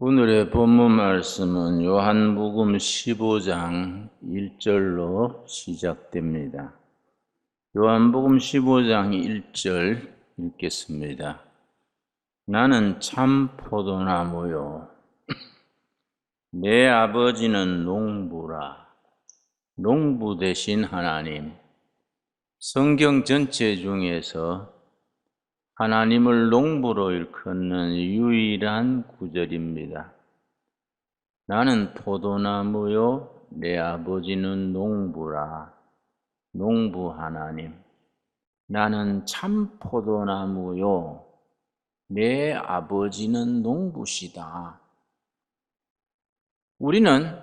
오늘의 본문 말씀은 요한복음 15장 1절로 시작됩니다. 요한복음 15장 1절 읽겠습니다. 나는 참 포도나무요. 내 아버지는 농부라. 농부 대신 하나님. 성경 전체 중에서 하나님을 농부로 일컫는 유일한 구절입니다. 나는 포도나무요, 내 아버지는 농부라. 농부 하나님. 나는 참 포도나무요, 내 아버지는 농부시다. 우리는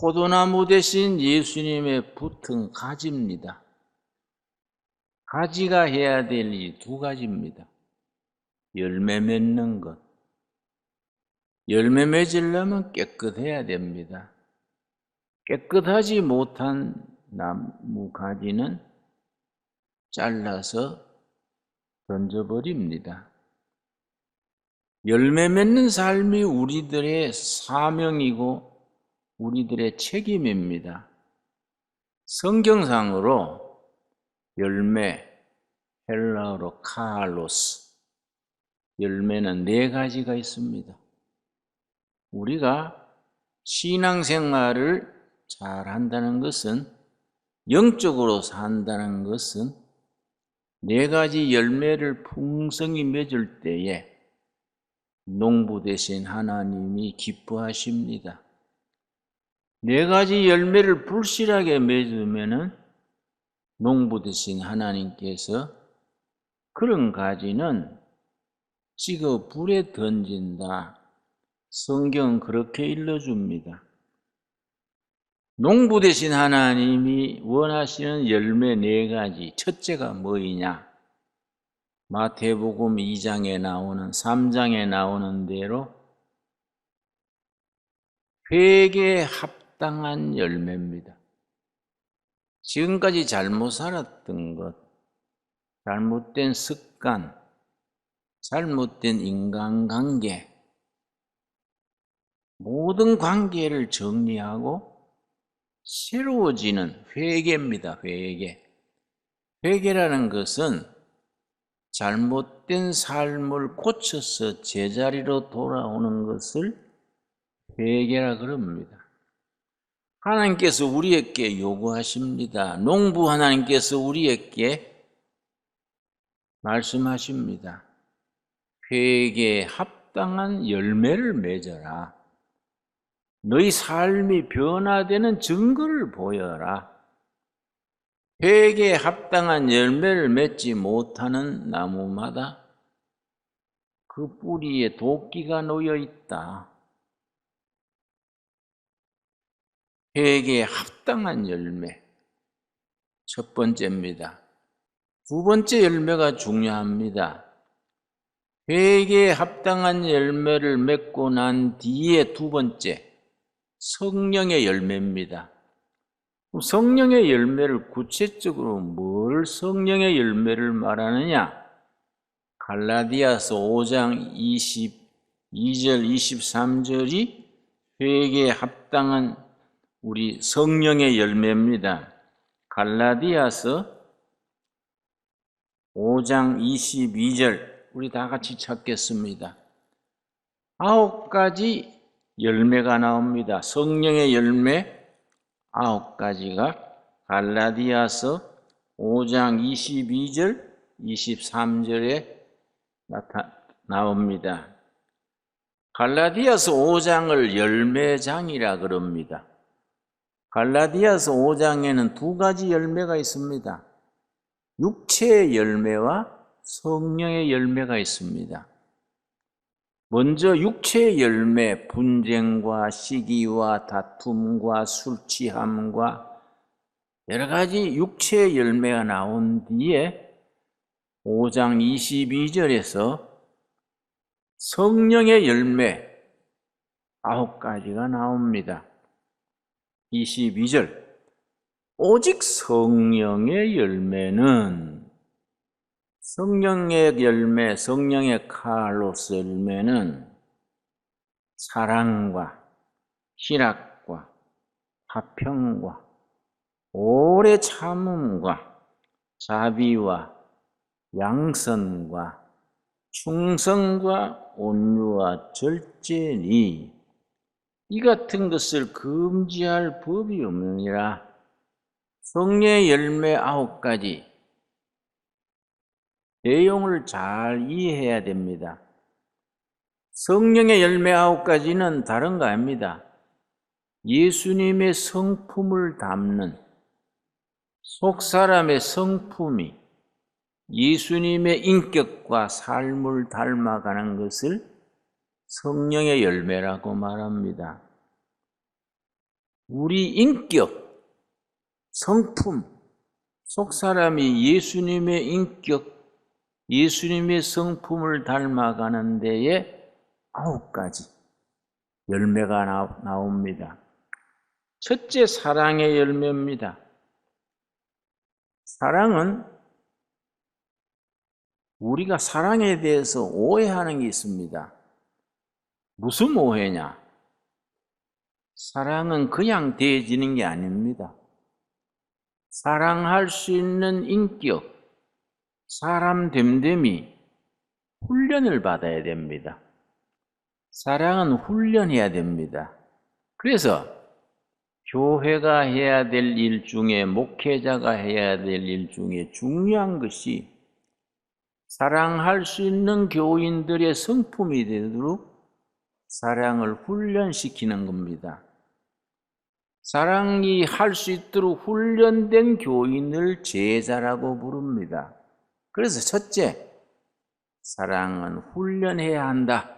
포도나무 대신 예수님의 붙은 가지입니다. 가지가 해야 될일두 가지입니다. 열매 맺는 것. 열매 맺으려면 깨끗해야 됩니다. 깨끗하지 못한 나무 가지는 잘라서 던져버립니다. 열매 맺는 삶이 우리들의 사명이고 우리들의 책임입니다. 성경상으로 열매, 헬라어로 카로스. 열매는 네 가지가 있습니다. 우리가 신앙생활을 잘 한다는 것은 영적으로 산다는 것은 네 가지 열매를 풍성히 맺을 때에 농부 대신 하나님이 기뻐하십니다. 네 가지 열매를 불실하게 맺으면은 농부 되신 하나님께서 그런 가지는 찍어 불에 던진다. 성경은 그렇게 일러줍니다. 농부 되신 하나님이 원하시는 열매 네 가지. 첫째가 뭐이냐? 마태복음 2장에 나오는 3장에 나오는 대로 회개에 합당한 열매입니다. 지금까지 잘못 살았던 것, 잘못된 습관, 잘못된 인간관계, 모든 관계를 정리하고 새로워지는 회개입니다. 회개. 회개라는 것은 잘못된 삶을 고쳐서 제자리로 돌아오는 것을 회개라 그럽니다. 하나님께서 우리에게 요구하십니다. 농부 하나님께서 우리에게 말씀하십니다. 회개에 합당한 열매를 맺어라. 너희 삶이 변화되는 증거를 보여라. 회개에 합당한 열매를 맺지 못하는 나무마다 그 뿌리에 도끼가 놓여 있다. 회개에 합당한 열매. 첫 번째입니다. 두 번째 열매가 중요합니다. 회개에 합당한 열매를 맺고 난 뒤에 두 번째, 성령의 열매입니다. 성령의 열매를 구체적으로 뭘 성령의 열매를 말하느냐? 갈라디아서 5장 22절, 23절이 회개에 합당한 우리 성령의 열매입니다. 갈라디아서 5장 22절 우리 다 같이 찾겠습니다. 아홉 가지 열매가 나옵니다. 성령의 열매 아홉 가지가 갈라디아서 5장 22절, 23절에 나타 나옵니다. 갈라디아서 5장을 열매장이라 그럽니다. 갈라디아서 5장에는 두 가지 열매가 있습니다. 육체의 열매와 성령의 열매가 있습니다. 먼저 육체의 열매, 분쟁과 시기와 다툼과 술 취함과 여러 가지 육체의 열매가 나온 뒤에 5장 22절에서 성령의 열매 아홉 가지가 나옵니다. 22절. 오직 성령의 열매는 성령의 열매, 성령의 카로스 열매는 사랑과 희락과 화평과 오래 참음과 자비와 양선과 충성과 온유와 절제니 이 같은 것을 금지할 법이 없느니라. 성령의 열매 아홉 가지 내용을 잘 이해해야 됩니다. 성령의 열매 아홉 가지는 다른 거 아닙니다. 예수님의 성품을 담는 속 사람의 성품이 예수님의 인격과 삶을 닮아가는 것을 성령의 열매라고 말합니다. 우리 인격, 성품, 속 사람이 예수님의 인격, 예수님의 성품을 닮아가는 데에 아홉 가지 열매가 나옵니다. 첫째 사랑의 열매입니다. 사랑은 우리가 사랑에 대해서 오해하는 게 있습니다. 무슨 오해냐? 사랑은 그냥 대해지는 게 아닙니다. 사랑할 수 있는 인격, 사람 됨됨이 훈련을 받아야 됩니다. 사랑은 훈련해야 됩니다. 그래서 교회가 해야 될 일 중에 목회자가 해야 될 일 중에 중요한 것이 사랑할 수 있는 교인들의 성품이 되도록 사랑을 훈련시키는 겁니다. 사랑이 할 수 있도록 훈련된 교인을 제자라고 부릅니다. 그래서 첫째, 사랑은 훈련해야 한다.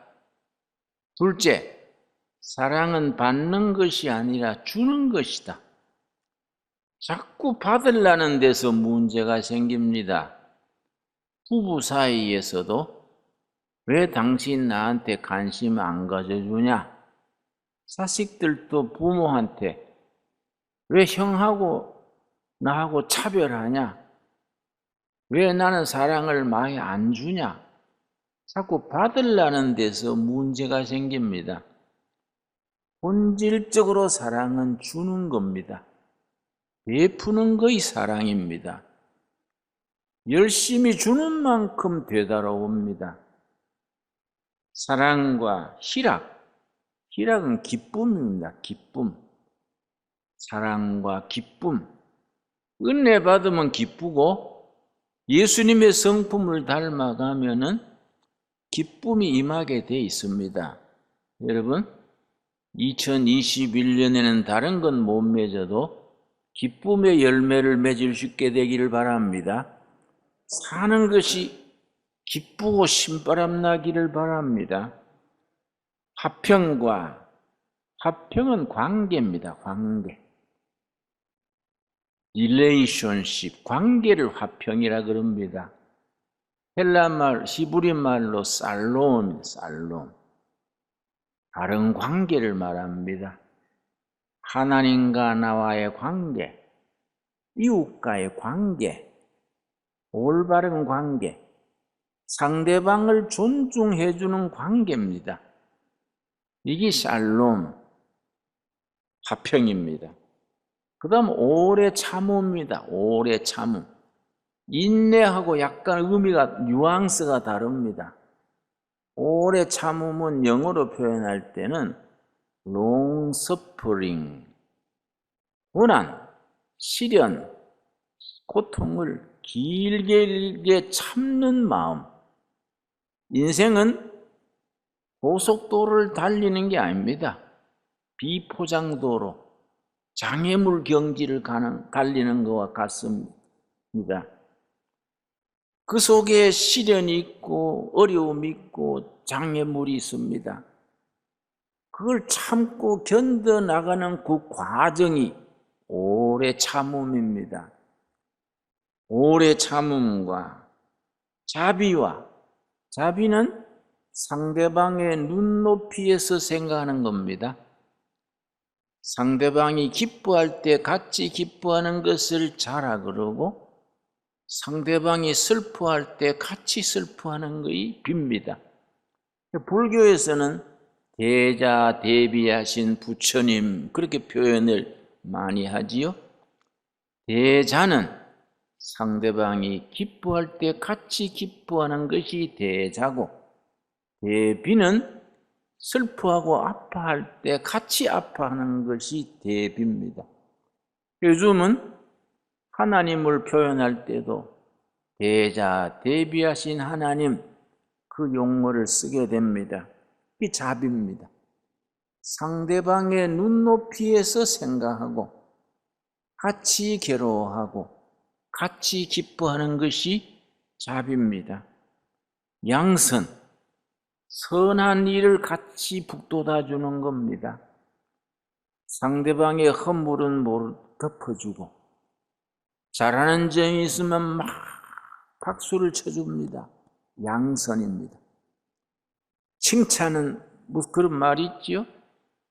둘째, 사랑은 받는 것이 아니라 주는 것이다. 자꾸 받으려는 데서 문제가 생깁니다. 부부 사이에서도 왜 당신 나한테 관심 안 가져주냐? 자식들도 부모한테 왜 형하고 나하고 차별하냐? 왜 나는 사랑을 많이 안 주냐? 자꾸 받으려는 데서 문제가 생깁니다. 본질적으로 사랑은 주는 겁니다. 베푸는 것이 사랑입니다. 열심히 주는 만큼 되돌아옵니다. 사랑과 희락. 희락은 기쁨입니다. 기쁨. 사랑과 기쁨. 은혜 받으면 기쁘고 예수님의 성품을 닮아가면은 기쁨이 임하게 돼 있습니다. 여러분, 2021년에는 다른 건 못 맺어도 기쁨의 열매를 맺을 수 있게 되기를 바랍니다. 사는 것이 기쁘고 신바람 나기를 바랍니다. 화평과 화평은 관계입니다. 관계. relationship, 관계를 화평이라 그럽니다. 헬라말, 히브리 말로 살롬, 살롬. 다른 관계를 말합니다. 하나님과 나와의 관계, 이웃과의 관계, 올바른 관계, 상대방을 존중해 주는 관계입니다. 이게 샬롬, 화평입니다. 그 다음 오래 참음입니다. 오래 참음. 인내하고 약간 의미가 뉘앙스가 다릅니다. 오래 참음은 영어로 표현할 때는 long suffering 고난, 시련, 고통을 길게 길게 참는 마음. 인생은 고속도로를 달리는 게 아닙니다. 비포장도로, 장애물 경지를 가는, 갈리는 것과 같습니다. 그 속에 시련이 있고 어려움이 있고 장애물이 있습니다. 그걸 참고 견뎌 나가는 그 과정이 오래 참음입니다. 오래 참음과 자비와 자비는 상대방의 눈높이에서 생각하는 겁니다. 상대방이 기뻐할 때 같이 기뻐하는 것을 자라 그러고 상대방이 슬퍼할 때 같이 슬퍼하는 것이 빕니다. 불교에서는 대자 대비하신 부처님 그렇게 표현을 많이 하지요. 대자는 상대방이 기뻐할 때 같이 기뻐하는 것이 대자고 대비는 슬퍼하고 아파할 때 같이 아파하는 것이 대비입니다. 요즘은 하나님을 표현할 때도 대자 대비하신 하나님 그 용어를 쓰게 됩니다. 이 자비입니다. 상대방의 눈높이에서 생각하고 같이 괴로워하고 같이 기뻐하는 것이 자비입니다. 양선, 선한 일을 같이 북돋아 주는 겁니다. 상대방의 허물은 모르 덮어주고 잘하는 점이 있으면 막 박수를 쳐줍니다. 양선입니다. 칭찬은 뭐 그런 말이 있지요?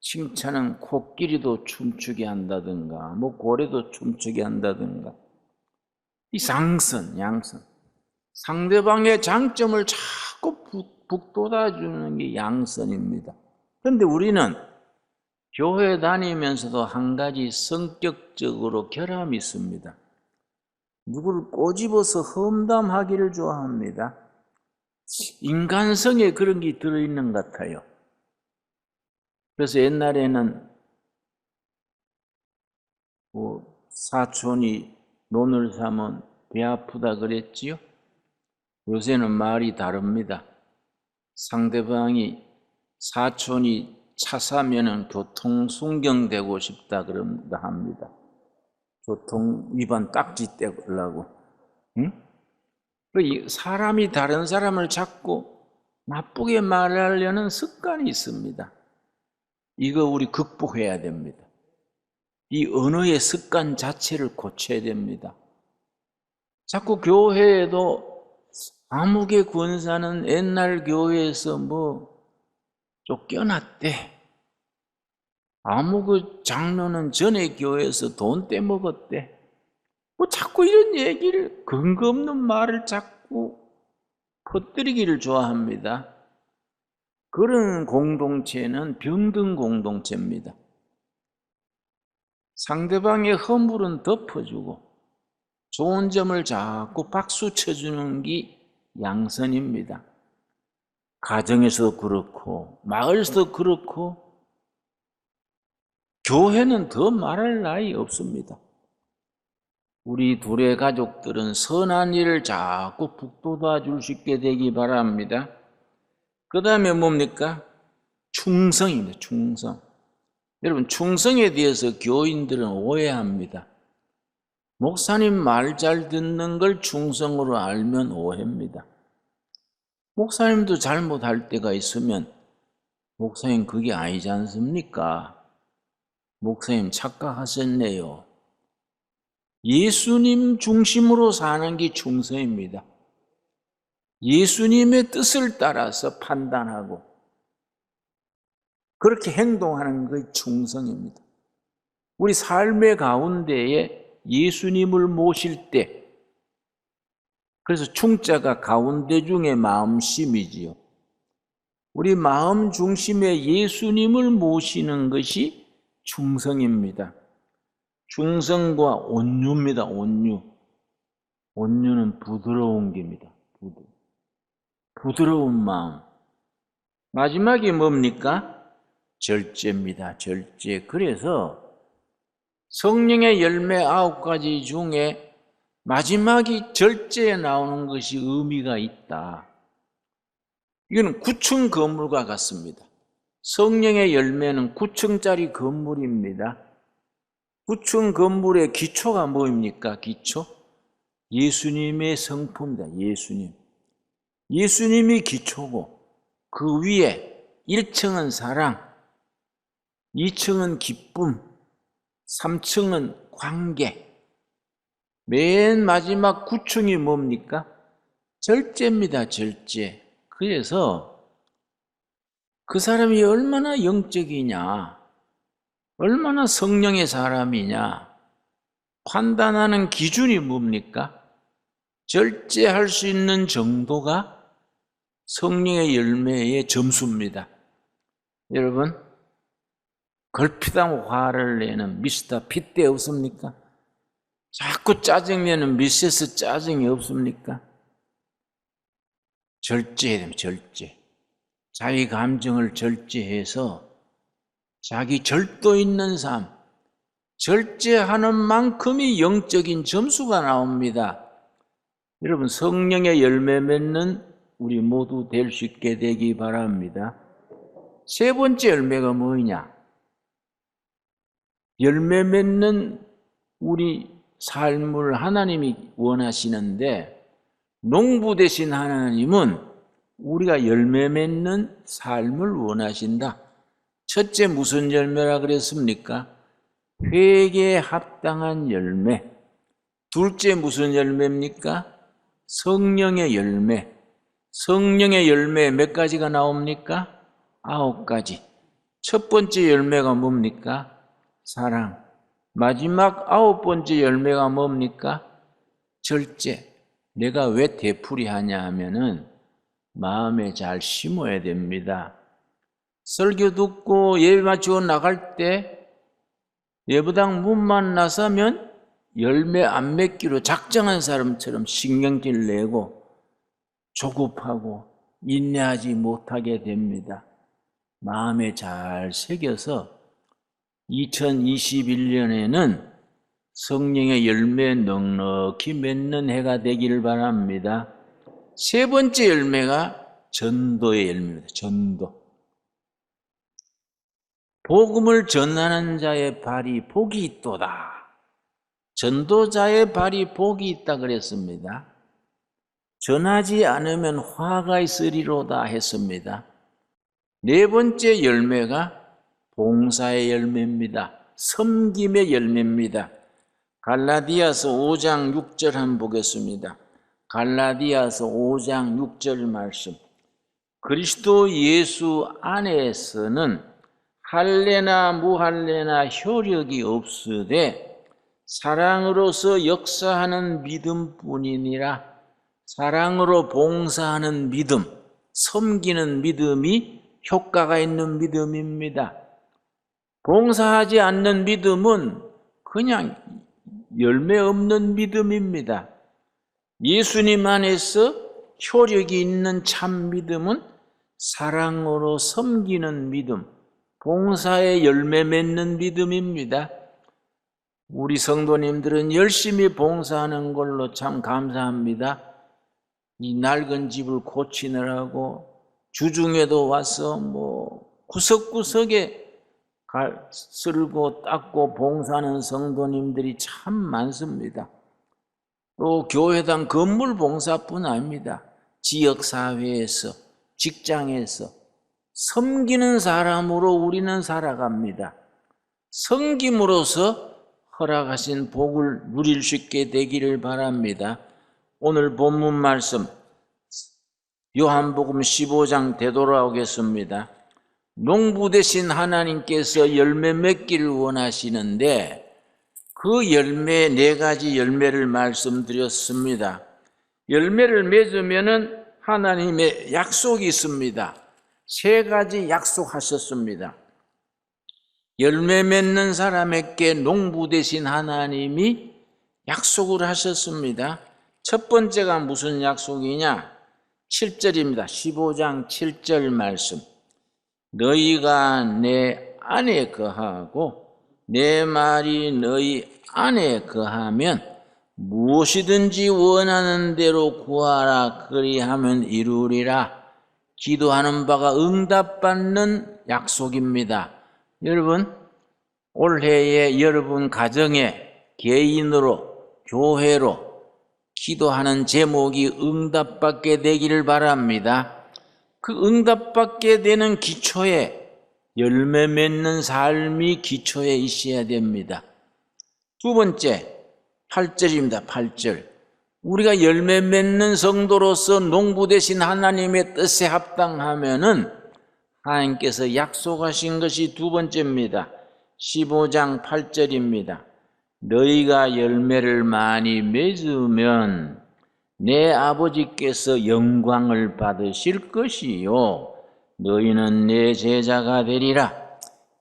칭찬은 코끼리도 춤추게 한다든가 뭐 고래도 춤추게 한다든가 이 상선, 양선 상대방의 장점을 자꾸 북, 북돋아 주는 게 양선입니다. 그런데 우리는 교회 다니면서도 한 가지 성격적으로 결함이 있습니다. 누구를 꼬집어서 험담하기를 좋아합니다. 인간성에 그런 게 들어있는 것 같아요. 그래서 옛날에는 뭐 사촌이 논을 사면 배 아프다 그랬지요. 요새는 말이 다릅니다. 상대방이 사촌이 차 사면은 교통 순경되고 싶다 그런다 합니다. 교통 위반 딱지 떼려고. 응? 그 사람이 다른 사람을 자꾸 나쁘게 말하려는 습관이 있습니다. 이거 우리 극복해야 됩니다. 이 언어의 습관 자체를 고쳐야 됩니다. 자꾸 교회에도 암흑의 군사는 옛날 교회에서 뭐 쫓겨났대. 암흑의 장로는 전에 교회에서 돈 떼먹었대. 뭐 자꾸 이런 얘기를 근거 없는 말을 자꾸 퍼뜨리기를 좋아합니다. 그런 공동체는 병든 공동체입니다. 상대방의 허물은 덮어주고 좋은 점을 자꾸 박수 쳐주는 게 양선입니다. 가정에서 그렇고 마을에서 그렇고 교회는 더 말할 나위 없습니다. 우리 둘의 가족들은 선한 일을 자꾸 북돋아 줄 수 있게 되기 바랍니다. 그 다음에 뭡니까? 충성입니다. 충성. 여러분, 충성에 대해서 교인들은 오해합니다. 목사님 말 잘 듣는 걸 충성으로 알면 오해입니다. 목사님도 잘못할 때가 있으면, 목사님 그게 아니지 않습니까? 목사님 착각하셨네요. 예수님 중심으로 사는 게 충성입니다. 예수님의 뜻을 따라서 판단하고 그렇게 행동하는 것이 충성입니다. 우리 삶의 가운데에 예수님을 모실 때 그래서 충자가 가운데 중에 마음심이지요. 우리 마음 중심에 예수님을 모시는 것이 충성입니다. 중성과 온유입니다. 온유. 온유는 부드러운. 부드. 부드러운 마음. 마지막이 뭡니까? 절제입니다. 절제. 그래서 성령의 열매 아홉 가지 중에 마지막이 절제에 나오는 것이 의미가 있다. 이거는 9층 건물과 같습니다. 성령의 열매는 9층짜리 건물입니다. 9층 건물의 기초가 뭐입니까? 기초? 예수님의 성품입니다. 예수님. 예수님이 기초고 그 위에 1층은 사랑, 2층은 기쁨, 3층은 관계. 맨 마지막 9층이 뭡니까? 절제입니다. 절제. 그래서 그 사람이 얼마나 영적이냐, 얼마나 성령의 사람이냐 판단하는 기준이 뭡니까? 절제할 수 있는 정도가 성령의 열매의 점수입니다. 여러분, 걸핏하면 화를 내는 미스터 핏대 없습니까? 자꾸 짜증내는 미세스 짜증이 없습니까? 절제해야 됩니다, 절제. 자기 감정을 절제해서 자기 절도 있는 삶, 절제하는 만큼이 영적인 점수가 나옵니다. 여러분, 성령의 열매 맺는 우리 모두 될 수 있게 되기 바랍니다. 세 번째 열매가 뭐냐? 열매 맺는 우리 삶을 하나님이 원하시는데 농부 대신 하나님은 우리가 열매 맺는 삶을 원하신다. 첫째 무슨 열매라 그랬습니까? 회개에 합당한 열매. 둘째 무슨 열매입니까? 성령의 열매. 성령의 열매 몇 가지가 나옵니까? 아홉 가지. 첫 번째 열매가 뭡니까? 사랑. 마지막 아홉 번째 열매가 뭡니까? 절제. 내가 왜 되풀이 하냐 하면은 마음에 잘 심어야 됩니다. 설교 듣고 예배 마치고 나갈 때 예배당 문만 나서면 열매 안 맺기로 작정한 사람처럼 신경질 내고 조급하고 인내하지 못하게 됩니다. 마음에 잘 새겨서 2021년에는 성령의 열매 넉넉히 맺는 해가 되기를 바랍니다. 세 번째 열매가 전도의 열매입니다. 전도. 복음을 전하는 자의 발이 복이 있도다. 전도자의 발이 복이 있다 그랬습니다. 전하지 않으면 화가 있으리로다 했습니다. 네 번째 열매가 봉사의 열매입니다. 섬김의 열매입니다. 갈라디아서 5장 6절 한번 보겠습니다. 갈라디아서 5장 6절 말씀. 그리스도 예수 안에서는 할례나 무할례나 효력이 없으되 사랑으로서 역사하는 믿음뿐이니라. 사랑으로 봉사하는 믿음, 섬기는 믿음이 효과가 있는 믿음입니다. 봉사하지 않는 믿음은 그냥 열매 없는 믿음입니다. 예수님 안에서 효력이 있는 참 믿음은 사랑으로 섬기는 믿음, 봉사에 열매 맺는 믿음입니다. 우리 성도님들은 열심히 봉사하는 걸로 참 감사합니다. 이 낡은 집을 고치느라고 주중에도 와서 뭐 구석구석에 쓸고 닦고 봉사하는 성도님들이 참 많습니다. 또 교회당 건물 봉사뿐 아닙니다. 지역사회에서, 직장에서 섬기는 사람으로 우리는 살아갑니다. 섬김으로써 허락하신 복을 누릴 수 있게 되기를 바랍니다. 오늘 본문 말씀 요한복음 15장 되돌아오겠습니다. 농부 대신 하나님께서 열매 맺기를 원하시는데 그 열매 네 가지 열매를 말씀드렸습니다. 열매를 맺으면은 하나님의 약속이 있습니다. 세 가지 약속하셨습니다. 열매 맺는 사람에게 농부 대신 하나님이 약속을 하셨습니다. 첫 번째가 무슨 약속이냐? 7절입니다. 15장 7절 말씀. 너희가 내 안에 거하고 내 말이 너희 안에 거하면 무엇이든지 원하는 대로 구하라 그리하면 이루리라. 기도하는 바가 응답받는 약속입니다. 여러분, 올해에 여러분 가정에 개인으로 교회로 기도하는 제목이 응답받게 되기를 바랍니다. 그 응답받게 되는 기초에 열매 맺는 삶이 기초에 있어야 됩니다. 두 번째, 8절입니다. 8절. 우리가 열매 맺는 성도로서 농부 대신 하나님의 뜻에 합당하면은 하나님께서 약속하신 것이 두 번째입니다. 15장 8절입니다. 너희가 열매를 많이 맺으면 내 아버지께서 영광을 받으실 것이요. 너희는 내 제자가 되리라.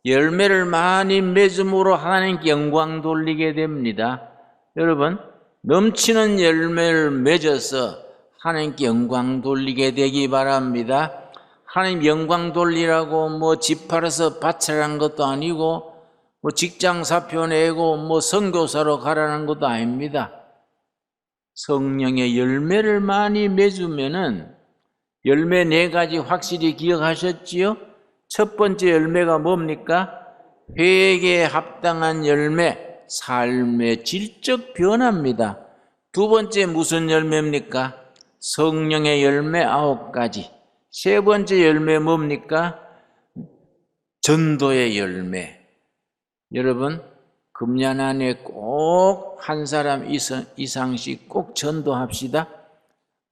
열매를 많이 맺음으로 하나님께 영광 돌리게 됩니다. 여러분, 넘치는 열매를 맺어서 하나님께 영광 돌리게 되기 바랍니다. 하나님 영광 돌리라고 뭐 집 팔아서 바치라는 것도 아니고 뭐 직장 사표 내고 뭐 선교사로 가라는 것도 아닙니다. 성령의 열매를 많이 맺으면은 열매 네 가지 확실히 기억하셨지요? 첫 번째 열매가 뭡니까? 회개에 합당한 열매, 삶의 질적 변화입니다. 두 번째 무슨 열매입니까? 성령의 열매 아홉 가지. 세 번째 열매 뭡니까? 전도의 열매. 여러분, 금년 안에 꼭 한 사람 이상- 이상씩 꼭 전도합시다.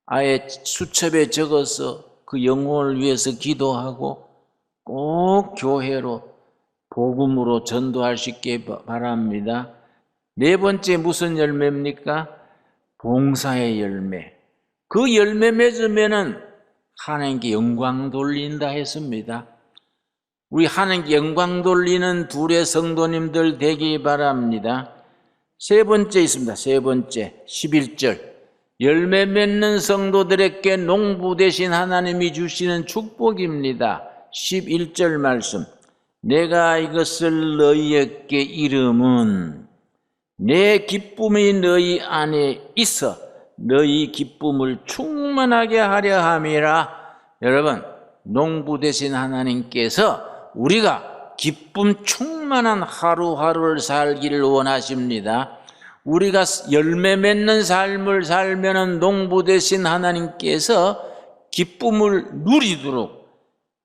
아예 수첩에 적어서 그 영혼을 위해서 기도하고 꼭 교회로 복음으로 전도할 수 있게 바- 바랍니다. 네 번째 무슨 열매입니까? 봉사의 열매. 그 열매 맺으면은 하나님께 영광 돌린다 했습니다. 우리 하나님께 영광 돌리는 둘의 성도님들 되기 바랍니다. 세 번째 있습니다. 세 번째 11절. 열매 맺는 성도들에게 농부 대신 하나님이 주시는 축복입니다. 11절 말씀. 내가 이것을 너희에게 이름은 내 기쁨이 너희 안에 있어 너희 기쁨을 충만하게 하려 함이라. 여러분, 농부 대신 하나님께서 우리가 기쁨 충만한 하루하루를 살기를 원하십니다. 우리가 열매 맺는 삶을 살면은 농부 대신 하나님께서 기쁨을 누리도록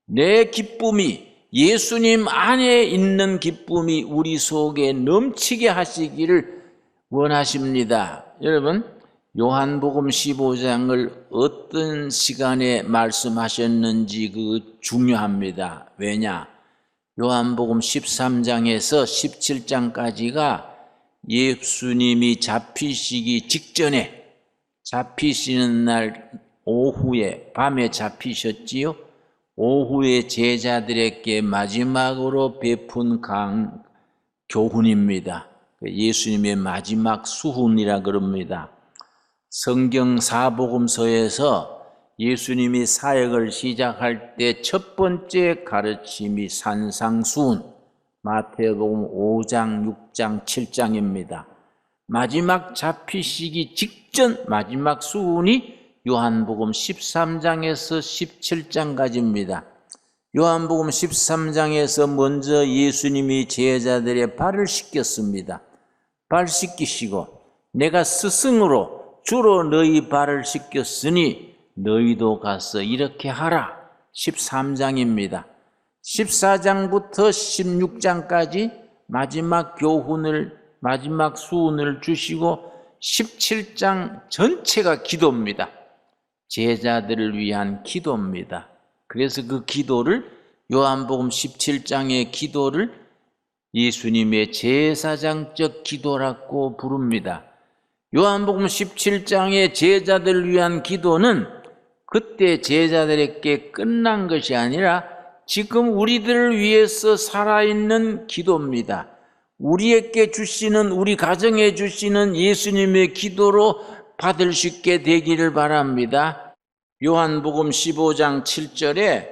내 기쁨이 예수님 안에 있는 기쁨이 우리 속에 넘치게 하시기를 원하십니다. 여러분, 요한복음 15장을 어떤 시간에 말씀하셨는지 그 중요합니다. 왜냐? 요한복음 13장에서 17장까지가 예수님이 잡히시기 직전에 잡히시는 날 오후에 밤에 잡히셨지요. 오후에 제자들에게 마지막으로 베푼 강 교훈입니다. 예수님의 마지막 수훈이라 그럽니다. 성경 사복음서에서 예수님이 사역을 시작할 때 첫 번째 가르침이 산상수훈, 마태복음 5장, 6장, 7장입니다. 마지막 잡히시기 직전 마지막 수훈이 요한복음 13장에서 17장까지입니다. 요한복음 13장에서 먼저 예수님이 제자들의 발을 씻겼습니다. 발 씻기시고 내가 스승으로 주로 너희 발을 씻겼으니 너희도 가서 이렇게 하라. 13장입니다. 14장부터 16장까지 마지막 교훈을 마지막 수훈을 주시고 17장 전체가 기도입니다. 제자들을 위한 기도입니다. 그래서 그 기도를 요한복음 17장의 기도를 예수님의 제사장적 기도라고 부릅니다. 요한복음 17장의 제자들을 위한 기도는 그때 제자들에게 끝난 것이 아니라 지금 우리들을 위해서 살아있는 기도입니다. 우리에게 주시는, 우리 가정에 주시는 예수님의 기도로 받을 수 있게 되기를 바랍니다. 요한복음 15장 7절에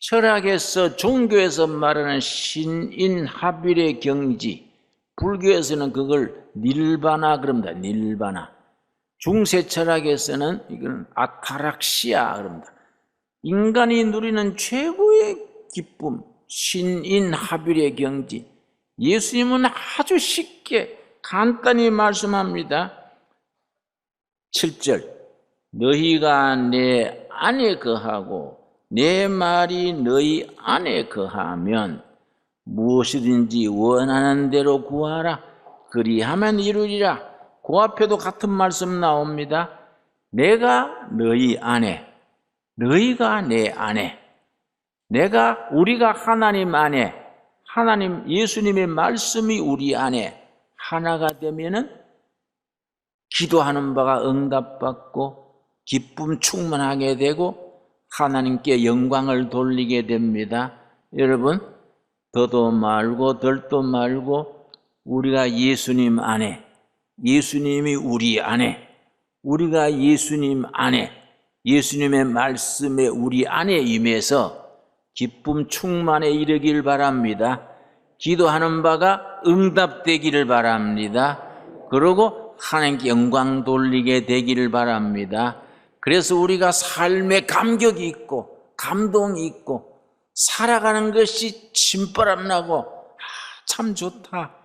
철학에서 종교에서 말하는 신인 합일의 경지, 불교에서는 그걸 닐바나 그럽니다. 닐바나. 중세 철학에서는 이거는 아타락시아 그럽니다. 인간이 누리는 최고의 기쁨, 신인 합일의 경지. 예수님은 아주 쉽게 간단히 말씀합니다. 7절. 너희가 내 안에 거하고 내 말이 너희 안에 거하면 무엇이든지 원하는 대로 구하라. 그리하면 이루리라. 그 앞에도 같은 말씀 나옵니다. 내가 너희 안에, 너희가 내 안에, 내가, 우리가 하나님 안에, 하나님, 예수님의 말씀이 우리 안에 하나가 되면은 기도하는 바가 응답받고 기쁨 충만하게 되고 하나님께 영광을 돌리게 됩니다. 여러분, 더도 말고 덜도 말고 우리가 예수님 안에, 예수님이 우리 안에, 우리가 예수님 안에, 예수님의 말씀에 우리 안에 임해서 기쁨 충만에 이르길 바랍니다. 기도하는 바가 응답되기를 바랍니다. 그리고 하나님께 영광 돌리게 되기를 바랍니다. 그래서 우리가 삶에 감격이 있고 감동이 있고 살아가는 것이 침바람 나고 아, 참 좋다.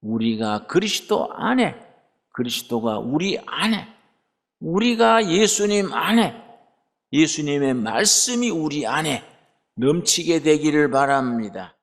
우리가 그리스도 안에 그리스도가 우리 안에 우리가 예수님 안에 예수님의 말씀이 우리 안에 넘치게 되기를 바랍니다.